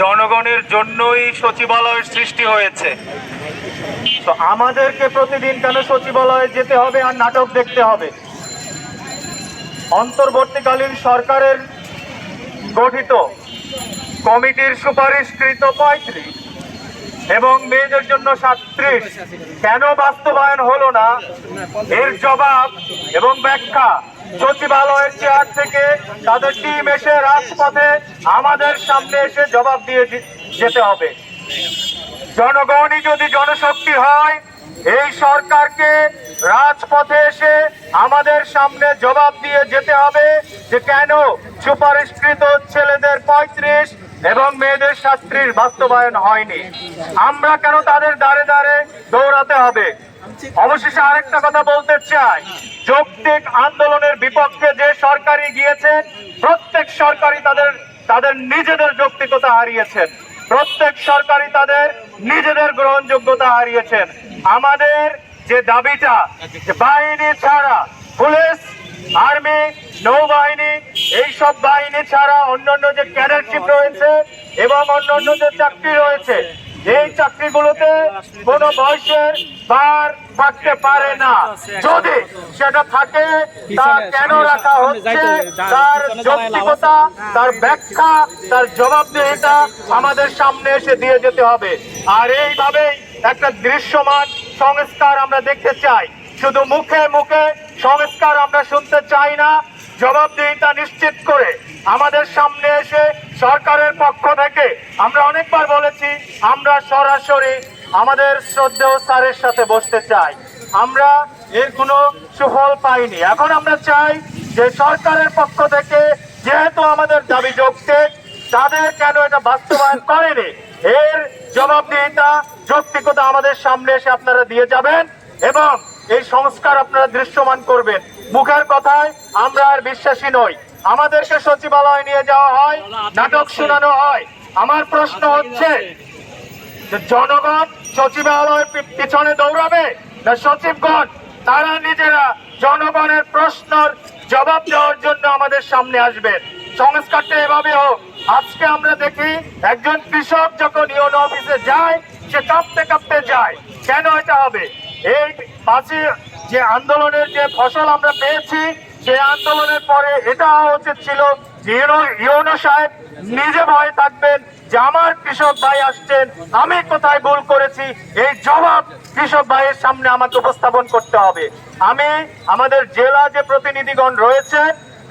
জনগণের জন্যই সচিবালয়ের সৃষ্টি হয়েছে। তো আমাদেরকে প্রতিদিন কেন সচিবালয়ে যেতে হবে আর নাটক দেখতে হবে? অন্তর্বর্তীকালীন সরকারের গঠিত কমিটির সুপারিশকৃত পঁয়ত্রিশ এবং মেয়েদের জন্য সাতত্রিশ কেন বাস্তবায়ন হলো না? এর জবাব এবং ব্যাখ্যা সচিবালয়ের চেয়ার থেকে তাদের টিম এসে রাজপথে আমাদের সামনে এসে জবাব দিয়ে যেতে হবে। জনগণই যদি জনশক্তি হয়, এই সরকারকে রাজপথে এসে আমাদের সামনে জবাব দিয়ে যেতে হবে যে কেন সুপারিশকৃত ছেলেদের পঁয়ত্রিশ এবং মেয়েদের শাস্ত্রীর বাস্তবায়ন হয়নি। আমরা কেন তাদের দাঁড়ে দাঁড়ে দৌড়াতে হবে? অবশেষে আরেকটা কথা বলতে চাই। যৌক্তিক আন্দোলনের বিপক্ষে যে সরকারি গিয়েছেন, প্রত্যেক সরকারি তাদের তাদের নিজেদের যৌক্তিকতা হারিয়েছেন। প্রত্যেক সরকারি তাদের নিজেদের গ্রহণযোগ্যতা হারিয়েছেন। আমাদের যে দাবিটা বাহিনী ছাড়া পুলিশ, আর্মি, নৌবাহিনী, এইসব বাহিনী ছাড়া অন্যান্য যে ক্যাডারশিপ রয়েছে এবং অন্যান্য যে চাকরি রয়েছে এই চাকরিগুলোতে কোন বয়সের বার থাকতে পারে না। যদি সেটা থাকে তা কেন রাখা হচ্ছে? তার যৌক্তিকতা তার ব্যাখ্যা তার জবাবদিহিতা আমাদের সামনে এসে দিয়ে যেতে হবে। আর এইভাবেই একটা দৃশ্যমান সংস্কার আমরা দেখতে চাই। শুধু মুখে মুখে সংস্কার আমরা শুনতে চাই না, জবাবদিহিতা নিশ্চিত করে আমাদের সামনে এসে সরকারের পক্ষ থেকে আমরা অনেকবার বলেছি, আমরা সরাসরি আমাদের শ্রদ্ধেয় স্যারের সাথে বসতে চাই। আমরা এর কোনো সুফল পাইনি। এখন আমরা চাই যে সরকারের পক্ষ থেকে যেহেতু আমাদের দাবি যৌক্তিক, তাদের কেন এটা বাস্তবায়ন করেনি? এর জবাবদিহিতা যৌক্তিকতা আমাদের সামনে এসে আপনারা দিয়ে যাবেন। এবং এই সংস্কার আপনারা দৃশ্যমান করবেন। মুখের কথায় আমরা আর বিশ্বাসী নই। আমাদেরকে সচিবালয় নিয়ে যাওয়া হয়, নাটক শোনানো হয়। আমার প্রশ্ন হচ্ছে জনগণ সচিবালয়ের পিছনে দৌড়াবে না সচিবগণ? তারা নিজেরা জনগণের প্রশ্নের জবাব দেওয়ার জন্য আমাদের সামনে আসবেন সংস্কারটা এভাবে হোক। আজকে আমরা দেখি একজন কৃষক যখন ইউন অফিসে যায়, সে কাঁপতে কাঁপতে যায়। কেন এটা হবে? এই পাঁচই যে আন্দোলনের যে ফসল আমরা পেয়েছি, সেই আন্দোলনের পরে এটা উচিত ছিল সাহেব নিজে ভয়ে থাকবেন, যে আমার কৃষক ভাই আসছেন, আমি কোথায় ভুল করেছি, এই জবাব কৃষক ভাইয়ের সামনে আমাকে উপস্থাপন করতে হবে। আমি, আমাদের জেলা যে প্রতিনিধিগণ রয়েছে,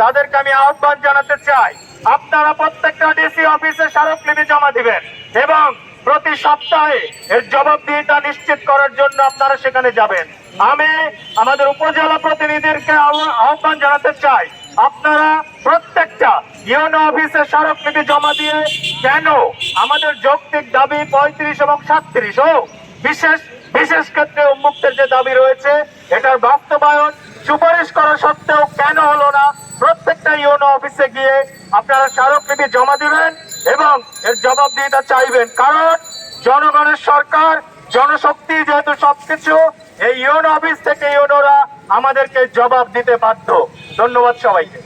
তাদেরকে আমি আহ্বান জানাতে চাই, আপনারা প্রত্যেকটা ডিসি অফিসে স্মারকলিপি জমা দিবেন এবং প্রতি সপ্তাহে এর জবাব দিয়ে তা নিশ্চিত করার জন্য আপনারা সেখানে যাবেন। আমি আমাদের উপজেলা প্রতিনিধিকে আহ্বান জানাতে চাই, আপনারা প্রত্যেকটা ইউনো অফিসে স্মারকলিপি জমা দিয়ে কেন আমাদের যৌক্তিক দাবি পঁয়ত্রিশ এবং সাতত্রিশ ও বিশেষ বিশেষ ক্ষেত্রে উন্মুক্তের যে দাবি রয়েছে, এটার বাস্তবায়ন সুপারিশ করা সত্ত্বেও কেন হলো না? প্রত্যেকটা ইউনো অফিসে গিয়ে আপনারা স্মারকলিপি জমা দিবেন এবং এর জবাব জবাবদিহিতা চাইবেন। কারণ জনগণের সরকার, জনশক্তি যেহেতু সবকিছু, এই ইউনো অফিস থেকে ইউনোরা আমাদেরকে জবাব দিতে বাধ্য। ধন্যবাদ সবাইকে।